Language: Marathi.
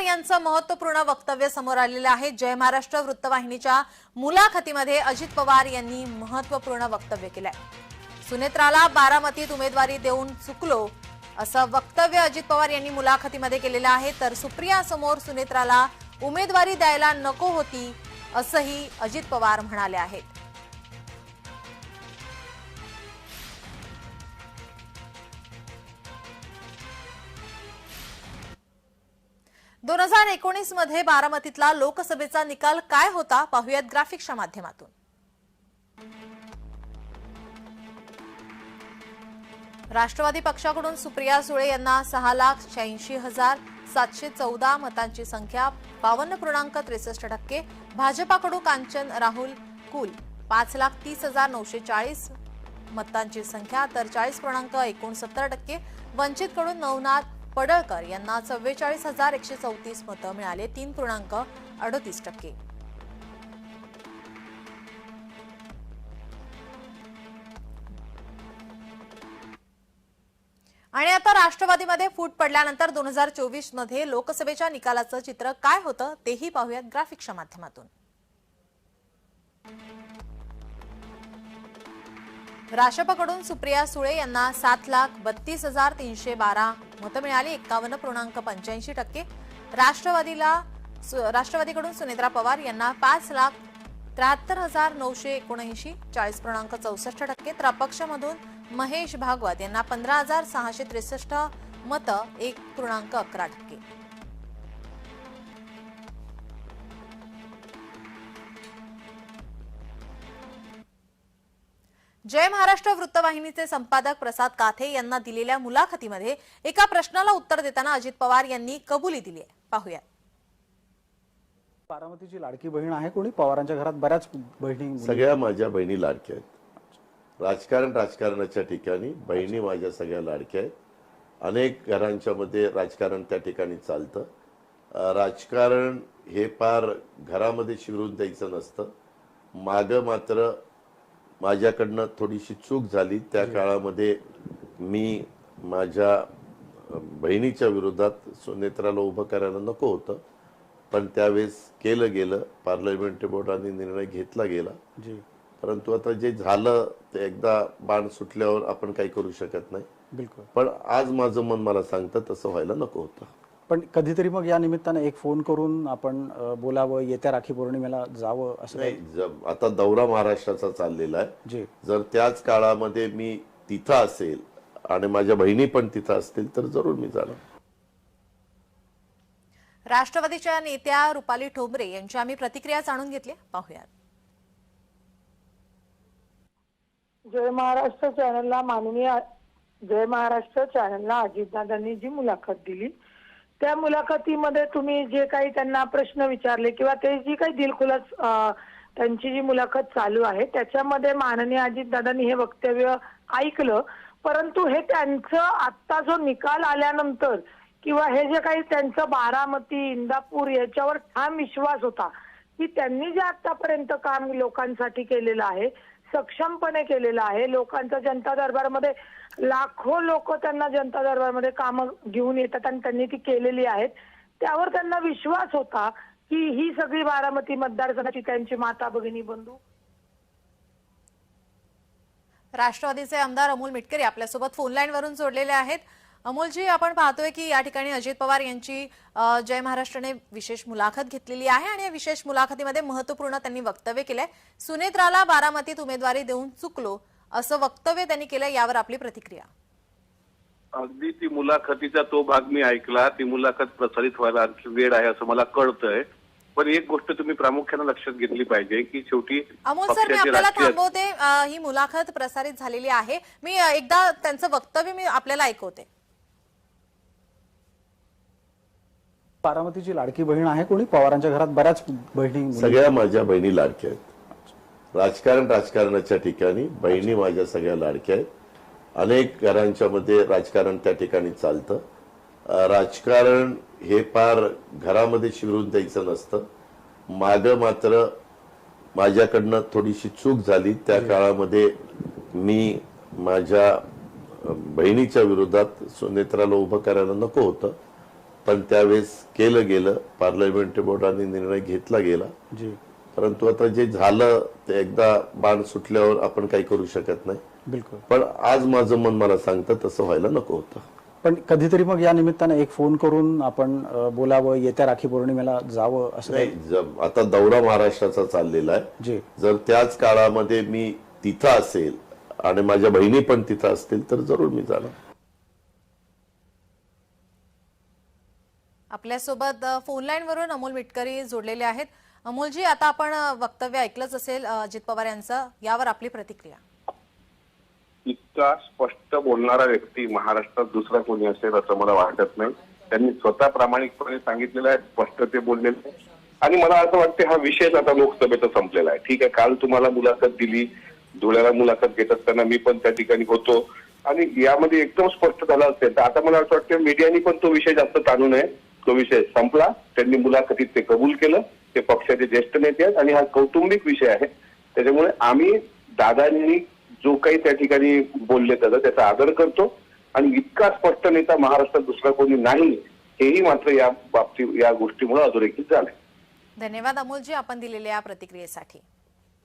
पवार यांचं महत्त्वपूर्ण वक्तव्य समोर आलेलं आहे. जय महाराष्ट्र वृत्तवाहिनीच्या मुलाखतीमध्ये अजित पवार यांनी महत्त्वपूर्ण वक्तव्य केलंय. सुनेत्राला बारामतीत उमेदवारी देऊन चुकलो असं वक्तव्य अजित पवार यांनी मुलाखतीमध्ये केलेलं आहे. तर सुप्रिया समोर सुनेत्राला उमेदवारी द्यायला नको होती असंही अजित पवार म्हणाले आहेत. दोन हजार एकोणीसमध्ये बारामतीतला लोकसभेचा निकाल काय होता पाहुयात ग्राफिक्सच्या माध्यमातून. राष्ट्रवादी पक्षाकडून सुप्रिया सुळे यांना सहा लाख शहाऐंशी हजार सातशे चौदा मतांची संख्या बावन्न पूर्णांक त्रेसष्ट टक्के भाजपाकडून कांचन राहुल कुल पाच लाख तीस हजार नऊशे चाळीस मतांची संख्या तर चाळीस पूर्णांक एकोणसत्तर टक्के वंचितकडून नवनाथ पडळकर यांना चव्वेचाळीस हजार एकशे चौतीस मतं मिळाले तीन पूर्णांक अडतीस टक्के. आणि आता राष्ट्रवादीमध्ये फूट पडल्यानंतर दोन हजार चोवीसमध्ये लोकसभेच्या निकालाचं चित्र काय होतं तेही पाहूयात ग्राफिक्सच्या माध्यमातून. राष्ट्रपकडून सुप्रिया सुळे यांना सात लाख बत्तीस हजार तीनशे बारा मतं मिळाली एक्कावन्न पूर्णांक पंच्याऐंशी टक्के. राष्ट्रवादीला सु- राष्ट्रवादीकडून सुनेत्रा पवार यांना पाच लाख त्र्याहत्तर हजार नऊशे एकोणऐंशी चाळीस पूर्णांक चौसष्ट टक्के. तर अपक्षमधून महेश भागवत यांना पंधरा हजार सहाशे त्रेसष्ट मतं एक पूर्णांक अकरा टक्के. जय महाराष्ट्र वृत्तवाहिनीचे संपादक प्रसाद काथे यांना दिलेल्या मुलाखतीमध्ये एका प्रश्नाला उत्तर देताना अजित पवार यांनी कबुली दिली आहे. पाहूया बारामतीची लाडकी बहीण आहे कोणी? पवारांच्या घरात बऱ्याच बहिणी सगळ्या माझ्या बहिणी लाडक्या आहेत. राजकारण राजकारणाच्या ठिकाणी बहिणी माझ्या सगळ्या लाडक्या आहेत. अनेक घरांच्या मध्ये राजकारण त्या ठिकाणी चालतं. राजकारण हे फार घरामध्ये शिरून द्यायचं नसतं. मागं मात्र माझ्याकडनं थोडीशी चूक झाली. त्या काळामध्ये मी माझ्या बहिणीच्या विरोधात सुनेत्राला उभं करायला नको होतं. पण त्यावेळेस केलं गेलं. पार्लमेंटरी बोर्डाने निर्णय घेतला गेला. जी. परंतु आता जे झालं ते एकदा बाण सुटल्यावर आपण काही करू शकत नाही. बिलकुल. पण आज माझं मन मला सांगतं तसं व्हायला नको होतं. पण कधीतरी मग या निमित्ताने एक फोन करून आपण बोलावं येत्या राखी पौर्णिमेला जावं असं नाही आता दौरा महाराष्ट्राचा चाललेला आहे. जी. जर त्याच काळामध्ये मी तिथं असेल आणि माझ्या बहिणी पण तिथं असतील तर जरूर मी जाणार. राष्ट्रवादीच्या नेत्या रुपाली ठोंबरे यांची आम्ही प्रतिक्रिया जाणून घेतली. पाहूयात. जय महाराष्ट्र चॅनलला माननीय जय महाराष्ट्र चॅनलला अजितदादांनी जी मुलाखत दिली त्या मुलाखतीमध्ये तुम्ही जे काही त्यांना प्रश्न विचारले किंवा ते जी काही दिलखुलास त्यांची जी मुलाखत चालू आहे त्याच्यामध्ये माननीय अजितदादांनी हे वक्तव्य ऐकलं. परंतु हे त्यांचं आत्ता जो निकाल आल्यानंतर किंवा हे जे काही त्यांचं बारामती इंदापूर याच्यावर ठाम विश्वास होता की त्यांनी जे आतापर्यंत काम लोकांसाठी केलेलं आहे सक्षमपणे केलेलं आहे. लोकांचा जनता दरबारमध्ये लाखो लोक त्यांना जनता दरबारमध्ये कामं घेऊन येतात आणि त्यांनी ती केलेली आहेत. त्यावर त्यांना विश्वास होता की ही सगळी बारामती मतदारसंघाची त्यांची माता भगिनी बंधू. राष्ट्रवादीचे आमदार अमोल मिटकरी आपल्यासोबत फोन लाईन वरून जोडलेले आहेत. अमोलजी आपण पाहतोय की या ठिकाणी अजित पवार यांची जय महाराष्ट्रने विशेष मुलाखत घेतलेली आहे आणि या विशेष मुलाखतीमध्ये महत्त्वपूर्ण त्यांनी वक्तव्य केलंय. सुनेत्राला बारामतीत उमेदवारी देऊन चुकलो असं वक्तव्य त्यांनी केलं यावर आपली प्रतिक्रिया. अगदी ती मुलाखतीचा तो भाग मी ऐकला ती मुलाखत प्रसारित व्हायला आणखी वेळ आहे असं मला कळतंय. पण एक गोष्ट तुम्ही प्रामुख्याने लक्षात घेतली पाहिजे की शेवटी अमोल सर मी आपल्याला थांबवते ही मुलाखत प्रसारित झालेली आहे. मी एकदा त्यांचं वक्तव्य मी आपल्याला ऐकवते. बारामतीची लाडकी बहीण आहे कोणी? पवारांच्या घरात बऱ्याच बहिणी सगळ्या माझ्या बहिणी लाडक्या आहेत. राजकारण राजकारणाच्या ठिकाणी बहिणी माझ्या सगळ्या लाडक्या आहेत. अनेक घरांच्या मध्ये राजकारण त्या ठिकाणी चालतं. राजकारण हे फार घरामध्ये शिरून द्यायचं नसतं. मागं मात्र माझ्याकडनं थोडीशी चूक झाली. त्या काळामध्ये मी माझ्या बहिणीच्या विरोधात सुनेत्राला उभं करायला नको होतं. पण त्यावेळेस केलं गेलं. पार्लमेंटरी बोर्डाने निर्णय घेतला गेला. जी. परंतु आता जे झालं ते एकदा बाण सुटल्यावर आपण काही करू शकत नाही. बिलकुल. पण आज माझं मन मला सांगतं तसं व्हायला नको होतं. पण कधीतरी मग या निमित्तानं एक फोन करून आपण बोलावं येत्या राखी पौर्णिमेला जावं असं नाही आता दौरा महाराष्ट्राचा चाललेला आहे. जी. जर त्याच काळामध्ये मी तिथं असेल आणि माझ्या बहिणी पण तिथं असतील तर जरूर मी जाणार. आपल्यासोबत अ, फोन लाईनवरून अमोल मिटकरी जोडलेले आहेत. अमोलजी आता आपण वक्तव्य ऐकलंच असेल अजित पवार यांचं. यावर आपली प्रतिक्रिया. इतका स्पष्ट बोलणारा व्यक्ती महाराष्ट्रात दुसरा कोणी असेल असं मला वाटत नाही. त्यांनी स्वतः प्रामाणिकपणे सांगितलेलं आहे स्पष्ट ते बोललेलं आहे. आणि मला असं वाटतं हा विषयच आता लोकसभेचा संपलेला आहे. ठीक आहे काल तुम्हाला मुलाखत दिली धुळ्याला मुलाखत घेत असताना मी पण त्या ठिकाणी होतो. आणि यामध्ये एकदम स्पष्ट झालं असेल तर आता मला असं वाटतं मीडियानी पण तो विषय जास्त ताणू नये तो विषय संपला. त्यांनी मुलाखतीत ते कबूल केलं. ते पक्षाचे ज्येष्ठ नेते आहेत आणि हा कौटुंबिक विषय आहे. त्याच्यामुळे आम्ही दादांनी जो काही त्या ठिकाणी बोलले त्याचा त्याचा आदर करतो. आणि इतका स्पष्ट नेता महाराष्ट्रात दुसरा कोणी नाही हेही मात्र या बाबतीत या गोष्टीमुळे अधोरेखित झालंय. धन्यवाद अमोलजी आपण दिलेल्या या प्रतिक्रियेसाठी.